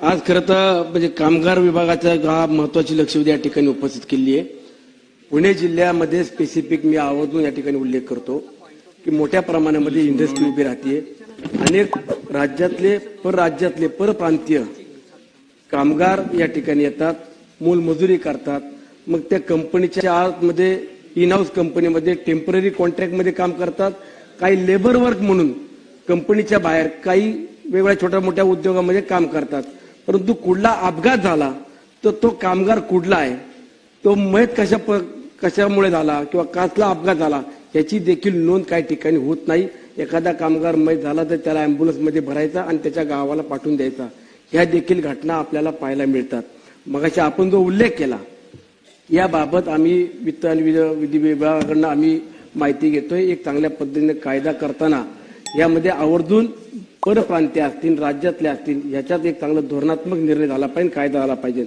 आज खरं तर म्हणजे कामगार विभागाचं हा महत्वाची लक्षवेधी या ठिकाणी उपस्थित केली आहे. पुणे जिल्ह्यामध्ये स्पेसिफिक मी आवर्जून या ठिकाणी उल्लेख करतो की मोठ्या प्रमाणामध्ये इंडस्ट्री उभी राहते. अनेक राज्यातले परराज्यातले परप्रांतीय कामगार या ठिकाणी येतात मोलमजुरी करतात. मग त्या कंपनीच्या आतमध्ये इन हाऊस कंपनीमध्ये टेंपररी कॉन्ट्रॅक्टमध्ये काम करतात. काही लेबर वर्क म्हणून कंपनीच्या बाहेर काही वेगवेगळ्या छोट्या मोठ्या उद्योगामध्ये काम करतात. परंतु कुठला अपघात झाला तर तो कामगार कुठला आहे तो मयत कशा प- कशामुळे झाला किंवा कसला अपघात झाला याची देखील नोंद काही ठिकाणी होत नाही. एखादा कामगार मयत झाला तर त्याला अँब्युलन्समध्ये भरायचा आणि त्याच्या गावाला पाठवून द्यायचा. ह्या देखील घटना आपल्याला पाहायला मिळतात. मगाशी आपण जो उल्लेख केला याबाबत आम्ही वित्त आणि विध- विधी विभागाकडनं आम्ही माहिती घेतोय. एक चांगल्या पद्धतीने कायदा करताना यामध्ये आवर्जून परप्रांतीय असतील राज्यातले असतील याच्यात एक चांगला धोरणात्मक निर्णय झाला पाहिजे कायदा झाला पाहिजे.